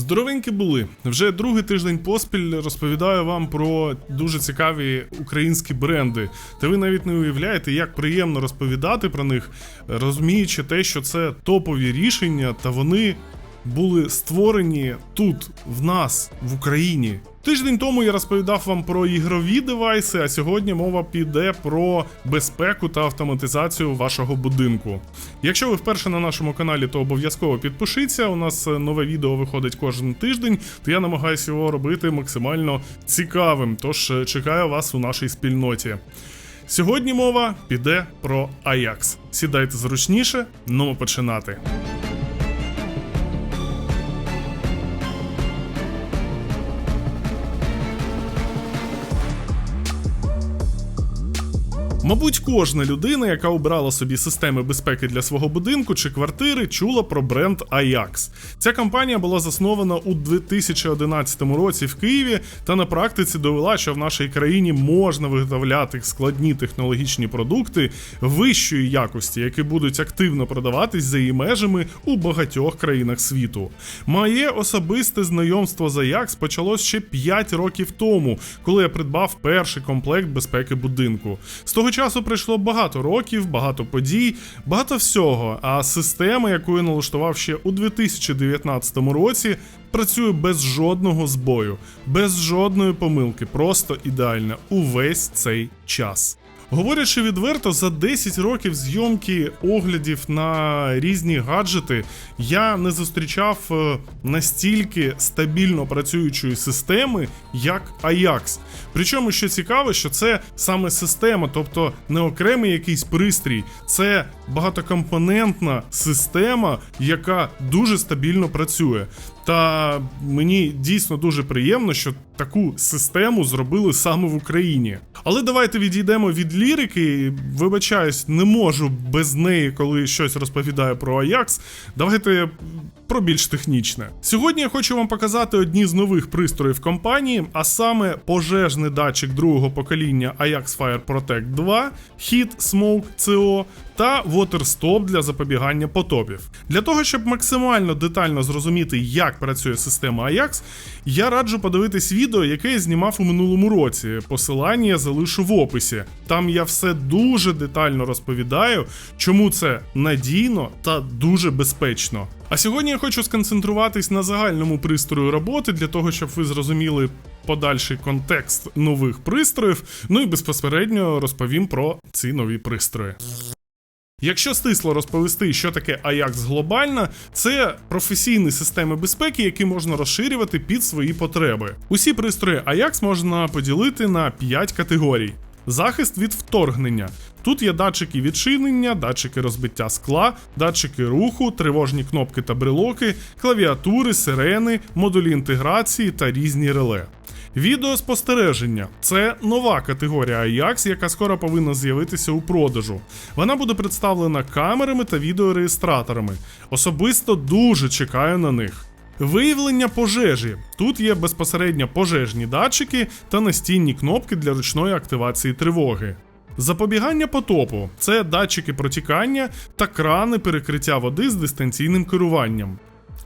Здоровенькі були. Вже другий тиждень поспіль розповідаю вам про дуже цікаві українські бренди. Та ви навіть не уявляєте, як приємно розповідати про них, розуміючи те, що це топові рішення, та вони були створені тут, в нас, в Україні. Тиждень тому я розповідав вам про ігрові девайси, а сьогодні мова піде про безпеку та автоматизацію вашого будинку. Якщо ви вперше на нашому каналі, то обов'язково підпишіться. У нас е, нове відео виходить кожен тиждень, то я намагаюся його робити максимально цікавим. Тож е, чекаю вас у нашій спільноті. Сьогодні мова піде про Ajax. Сідайте зручніше, ну починати. Мабуть, кожна людина, яка обрала собі системи безпеки для свого будинку чи квартири, чула про бренд Ajax. Ця компанія була заснована у 2011 році в Києві та на практиці довела, що в нашій країні можна виготовляти складні технологічні продукти вищої якості, які будуть активно продаватись за її межами у багатьох країнах світу. Моє особисте знайомство з Ajax почалось ще 5 років тому, коли я придбав перший комплект безпеки будинку. З того часу пройшло багато років, багато подій, багато всього. А система, яку я налаштував ще у 2019 році, працює без жодного збою, без жодної помилки, просто ідеальна увесь цей час. Говорячи відверто, за 10 років зйомки оглядів на різні гаджети я не зустрічав е, настільки стабільно працюючої системи, як Ajax. Причому, що цікаво, що це саме система, тобто не окремий якийсь пристрій, це багатокомпонентна система, яка дуже стабільно працює. Та мені дійсно дуже приємно, що таку систему зробили саме в Україні. Але давайте відійдемо від лірики. Вибачаюсь, не можу без неї, коли щось розповідаю про Ajax. Давайте про більш технічне. Сьогодні я хочу вам показати одні з нових пристроїв компанії, а саме пожежний датчик другого покоління Ajax Fire Protect 2, Heat Smoke CO та WaterStop для запобігання потопів. Для того, щоб максимально детально зрозуміти, як працює система Ajax, я раджу подивитись відео, яке я знімав у минулому році. Посилання я залишу в описі. Там я все дуже детально розповідаю, чому це надійно та дуже безпечно. А сьогодні я хочу сконцентруватись на загальному пристрою роботи для того, щоб ви зрозуміли подальший контекст нових пристроїв. Ну і безпосередньо розповім про ці нові пристрої. Якщо стисло розповісти, що таке Ajax глобально, це професійні системи безпеки, які можна розширювати під свої потреби. Усі пристрої Ajax можна поділити на 5 категорій. Захист від вторгнення. Тут є датчики відчинення, датчики розбиття скла, датчики руху, тривожні кнопки та брелоки, клавіатури, сирени, модулі інтеграції та різні реле. Відеоспостереження це нова категорія Ajax, яка скоро повинна з'явитися у продажу. Вона буде представлена камерами та відеореєстраторами. Особисто дуже чекаю на них. Виявлення пожежі. Тут є безпосередньо пожежні датчики та настінні кнопки для ручної активації тривоги. Запобігання потопу це датчики протікання та крани перекриття води з дистанційним керуванням.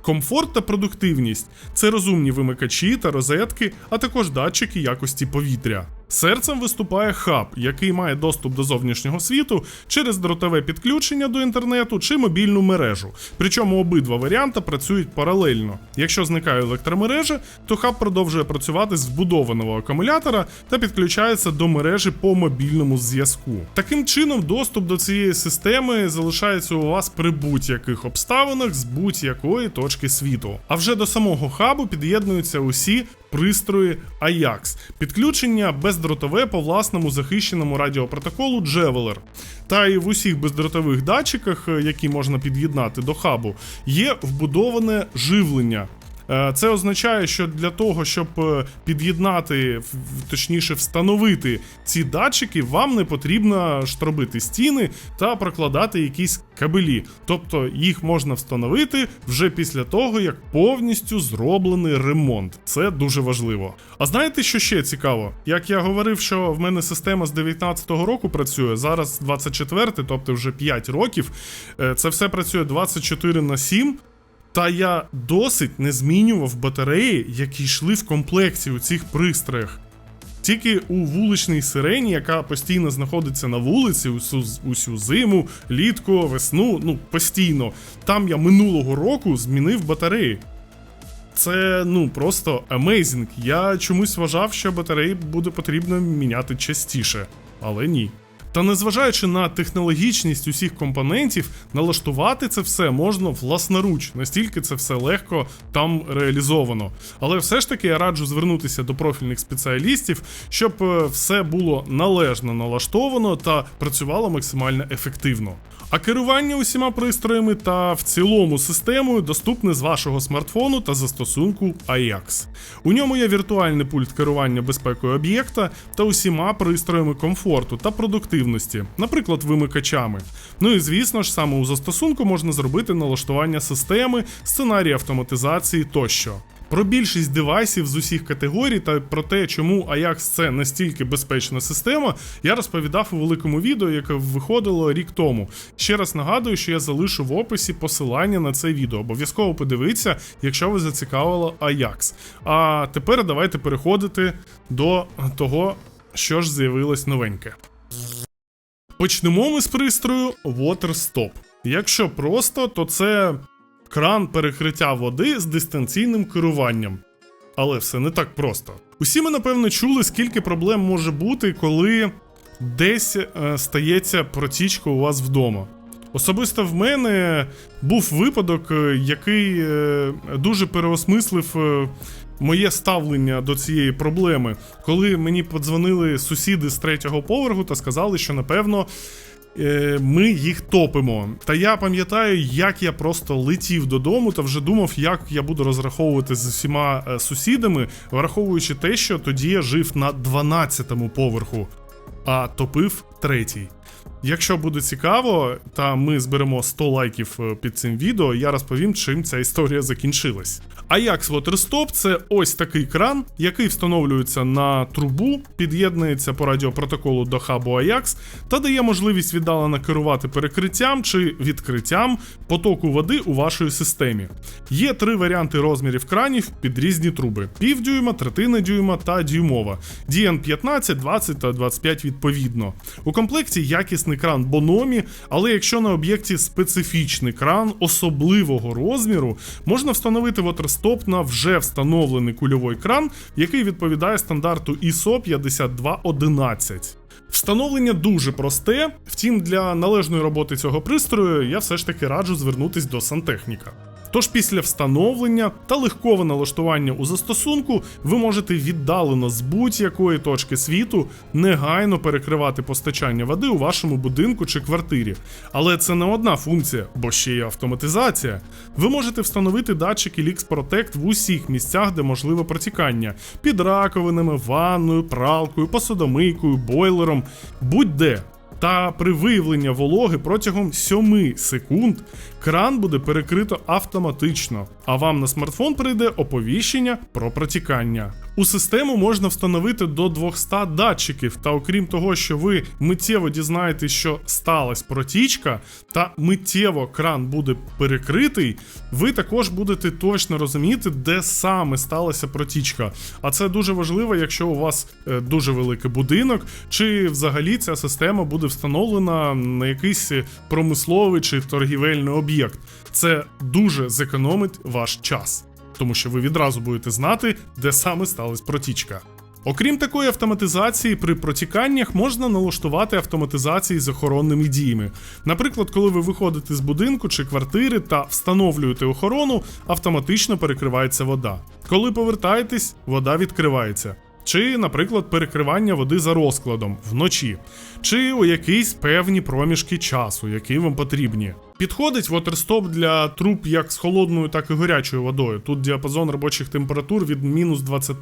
Комфорт та продуктивність це розумні вимикачі та розетки, а також датчики якості повітря. Серцем виступає хаб, який має доступ до зовнішнього світу через дротове підключення до інтернету чи мобільну мережу. Причому обидва варіанти працюють паралельно. Якщо зникає електромережа, то хаб продовжує працювати з вбудованого акумулятора та підключається до мережі по мобільному зв'язку. Таким чином, доступ до цієї системи залишається у вас при будь-яких обставинах з будь-якої точки світу. А вже до самого хабу під'єднуються усі пристрої Ajax, підключення бездротове по власному захищеному радіопротоколу Javeler. Та і в усіх бездротових датчиках, е, які можна під'єднати до хабу, є вбудоване живлення. Е, Це означає, що для того, щоб е, під'єднати, точніше встановити ці датчики, вам не потрібно штробити стіни та прокладати якісь кабелі. Тобто їх можна встановити вже після того, як повністю зроблений ремонт. Це дуже важливо. А знаєте, що ще цікаво? Як я говорив, що в мене система з 19-го року працює, зараз 24, тобто вже 5 років. Е, Це все працює 24 на 7. Та я досить не змінював батареї, які йшли в комплекті у цих пристроях. Тільки у вуличній сирені, яка постійно знаходиться на вулиці усю, усю зиму, літко, весну, ну постійно. Там я минулого року змінив батареї. Це ну просто amazing. Я чомусь вважав, що батареї буде потрібно міняти частіше, але ні. Та незважаючи на технологічність усіх компонентів, налаштувати це все можна власноруч, настільки це все легко там реалізовано. Але все ж таки я раджу звернутися до профільних спеціалістів, щоб е, все було належно налаштовано та працювало максимально ефективно. А керування усіма пристроями та в цілому системою доступне з вашого смартфону та застосунку AJAX. У ньому є віртуальний пульт керування безпекою об'єкта та усіма пристроями комфорту та продуктивності, наприклад, вимикачами. Ну і звісно ж, саме у застосунку можна зробити налаштування системи, сценарій автоматизації тощо. Про більшість девайсів з усіх категорій та про те, чому Ajax це настільки безпечна система, я розповідав у великому відео, яке виходило рік тому. Ще раз нагадую, що я залишу в описі посилання на це відео. Обов'язково подивіться, якщо ви зацікавило Ajax. А тепер давайте переходити до того, що ж з'явилось новеньке. Почнемо ми з пристрою WaterStop. Якщо просто, то це кран перекриття води з дистанційним керуванням. Але все не так просто. Усі ми, напевно, чули, скільки проблем може бути, коли десь е, стається протічка у вас вдома. Особисто в мене був випадок, е, який е, дуже переосмислив е, моє ставлення до цієї проблеми, коли мені подзвонили сусіди з третього поверху та сказали, що напевно е, ми їх топимо. Та я пам'ятаю, як я просто летів додому та вже думав, як я буду розраховувати з усіма е, сусідами, враховуючи те, що тоді я жив на 12-му поверху, а топив третій. Якщо буде цікаво, та ми зберемо 100 лайків е, під цим відео, я розповім, чим ця історія закінчилась. Ajax WaterStop – це ось такий кран, який встановлюється на трубу, під'єднується по радіопротоколу до хабу Ajax та дає можливість віддалено керувати перекриттям чи відкриттям потоку води у вашій системі. Є три варіанти розмірів кранів під різні труби: півдюйма, третина дюйма та дюймова. DN 15, 20 та 25 відповідно. У комплекті якісний кран Бономі, але якщо на об'єкті специфічний кран особливого розміру, можна встановити WaterStop на вже встановлений кульовий кран, який відповідає стандарту ISO 5211. Встановлення дуже просте, втім, для належної роботи цього пристрою я все ж таки раджу звернутись до сантехніка. Тож після встановлення та легкого налаштування у застосунку ви можете віддалено з будь-якої точки світу негайно перекривати постачання води у вашому будинку чи квартирі. Але це не одна функція, бо ще є автоматизація. Ви можете встановити датчики Lix Protect в усіх місцях, де можливе протікання: під раковинами, ванною, пралкою, посудомийкою, бойлером, будь-де. Та при виявленні вологи протягом 7 секунд кран буде перекрито автоматично, а вам на смартфон прийде оповіщення про протікання. У систему можна встановити до 200 датчиків, та окрім того, що ви миттєво дізнаєтесь, що сталася протічка, та миттєво кран буде перекритий, ви також будете точно розуміти, де саме сталася протічка. А це дуже важливо, якщо у вас е, дуже великий будинок, чи взагалі ця система буде встановлена на якийсь промисловий чи торгівельний об'єкт. Це дуже зекономить ваш час, тому що ви відразу будете знати, де саме сталася протічка. Окрім такої автоматизації, при протіканнях можна налаштувати автоматизації з охоронними діями. Наприклад, коли ви виходите з будинку чи квартири та встановлюєте охорону, автоматично перекривається вода. Коли повертаєтесь, вода відкривається. Чи, наприклад, перекривання води за розкладом вночі, чи у якісь певні проміжки часу, які вам потрібні. Підходить WaterStop для труб як з холодною, так і гарячою водою. Тут діапазон робочих температур від мінус 20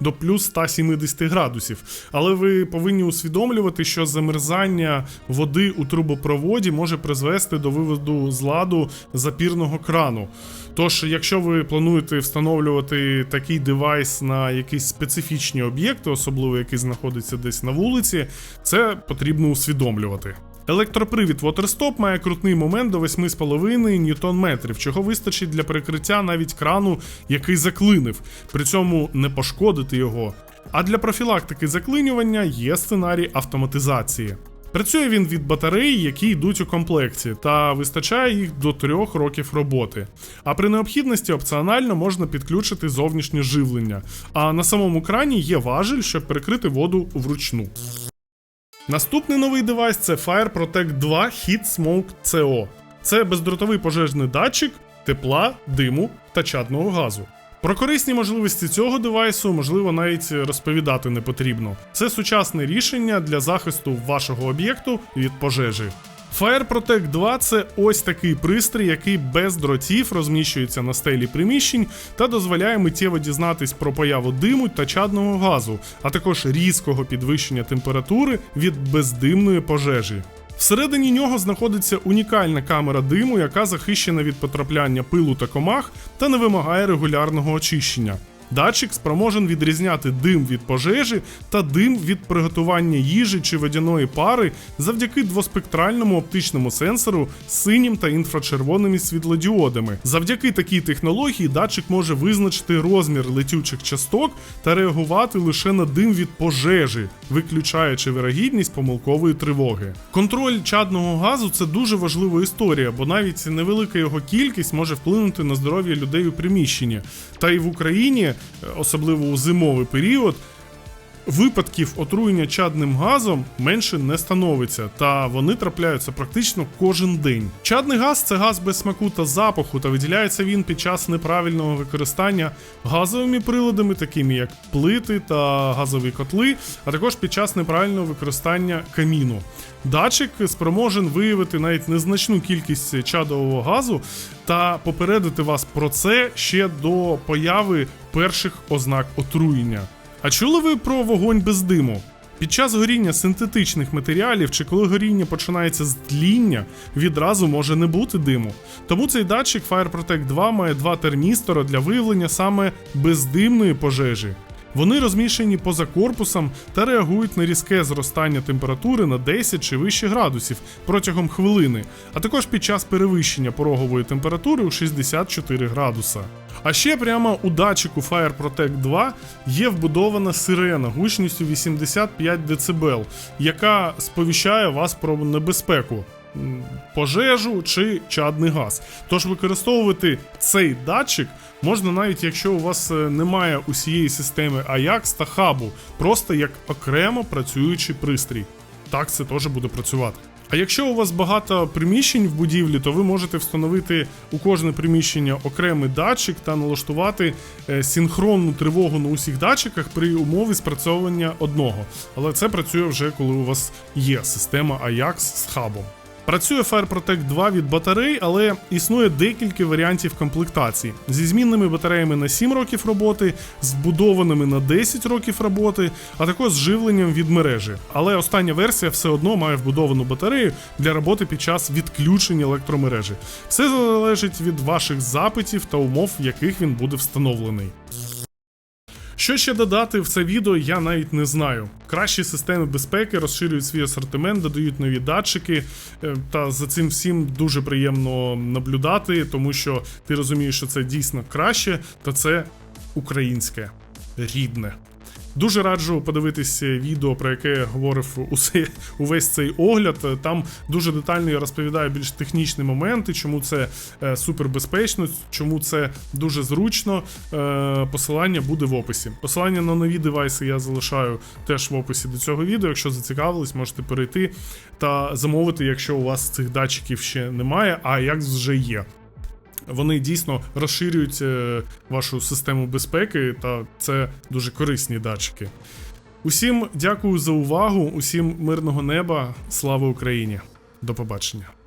до плюс 170 градусів. Але ви повинні усвідомлювати, що замерзання води у трубопроводі може призвести до виводу з ладу запірного крану. Тож, якщо ви плануєте встановлювати такий девайс на якісь специфічні об'єкти, особливо який знаходиться десь на вулиці, це потрібно усвідомлювати. Електропривід WaterStop має крутний момент до 8,5 ньютон-метрів, чого вистачить для перекриття навіть крану, який заклинив, при цьому не пошкодити його. А для профілактики заклинювання є сценарій автоматизації. Працює він від батарей, які йдуть у комплекті, та вистачає їх до 3 років роботи. А при необхідності опціонально можна підключити зовнішнє живлення. А на самому крані є важіль, щоб перекрити воду вручну. Наступний новий девайс це Fire Protect 2 Heat Smoke CO. Це бездротовий пожежний датчик тепла, диму та чадного газу. Про корисні можливості цього девайсу можливо навіть розповідати не потрібно. Це сучасне рішення для захисту вашого об'єкту від пожежі. Fire Protect 2 це ось такий пристрій, який без дротів розміщується на стелі приміщень та дозволяє миттєво дізнатись про появу диму та чадного газу, а також різкого підвищення температури від бездимної пожежі. Всередині нього знаходиться унікальна камера диму, яка захищена від потрапляння пилу та комах та не вимагає регулярного очищення. Датчик спроможен відрізняти дим від пожежі та дим від приготування їжі чи водяної пари завдяки двоспектральному оптичному сенсору з синім та інфрачервоними світлодіодами. Завдяки такій технології датчик може визначити розмір летючих часток та реагувати лише на дим від пожежі, виключаючи вирогідність помилкової тривоги. Контроль чадного газу це дуже важлива історія, бо навіть невелика його кількість може вплинути на здоров'я людей у приміщенні. Та й в Україні, особливо у зимовий період, Випадків отруєння чадним газом менше не становиться, та вони трапляються практично кожен день. Чадний газ це газ без смаку та запаху, та виділяється він під час неправильного використання газовими приладами, такими як плити та газові котли, а також під час неправильного використання каміну. Датчик спроможен виявити навіть незначну кількість чадового газу та попередити вас про це ще до появи перших ознак отруєння. А чули ви про вогонь без диму? Під час горіння синтетичних матеріалів чи коли горіння починається з тління, відразу може не бути диму. Тому цей датчик Fire Protect 2 має два термістора для виявлення саме бездимної пожежі. Вони розміщені поза корпусом та реагують на різке зростання температури на 10 чи вище градусів протягом хвилини, а також під час перевищення порогової температури у 64 градуса. А ще прямо у датчику Fire Protect 2 є вбудована сирена гучністю 85 дБ, яка сповіщає вас про небезпеку. Пожежу чи чадний газ. Тож використовувати цей датчик можна навіть якщо у вас е, немає усієї системи AJAX та хабу, просто як окремо працюючий пристрій. Так це теж буде працювати. А якщо у вас багато приміщень в будівлі, то ви можете встановити у кожне приміщення окремий датчик та налаштувати е, синхронну тривогу на усіх датчиках при умові спрацьовування одного. Але це працює вже коли у вас є система AJAX з хабом. Працює Fire Protect 2 від батарей, але існує декілька варіантів комплектації зі змінними батареями на 7 років роботи, з вбудованими на 10 років роботи, а також з живленням від мережі. Але остання версія все одно має вбудовану батарею для роботи під час відключення електромережі. Все залежить від ваших запитів та умов, в яких він буде встановлений. Що ще додати в це відео, я навіть не знаю. Кращі системи безпеки розширюють свій асортимент, додають нові датчики. е, Та за цим всім дуже приємно наблюдати, тому що ти розумієш, що це дійсно краще, та це українське, рідне. Дуже раджу подивитись відео, про яке я говорив усе, увесь цей огляд. Там дуже детально я розповідаю більш технічні моменти, чому це е, супербезпечно, чому це дуже зручно. Е, посилання буде в описі. Посилання на нові девайси я залишаю теж в описі до цього відео. Якщо зацікавились, можете перейти та замовити, якщо у вас цих датчиків ще немає, а як вже є. Вони дійсно розширюють е, вашу систему безпеки, та це дуже корисні датчики. Усім дякую за увагу, усім мирного неба, слава Україні! До побачення.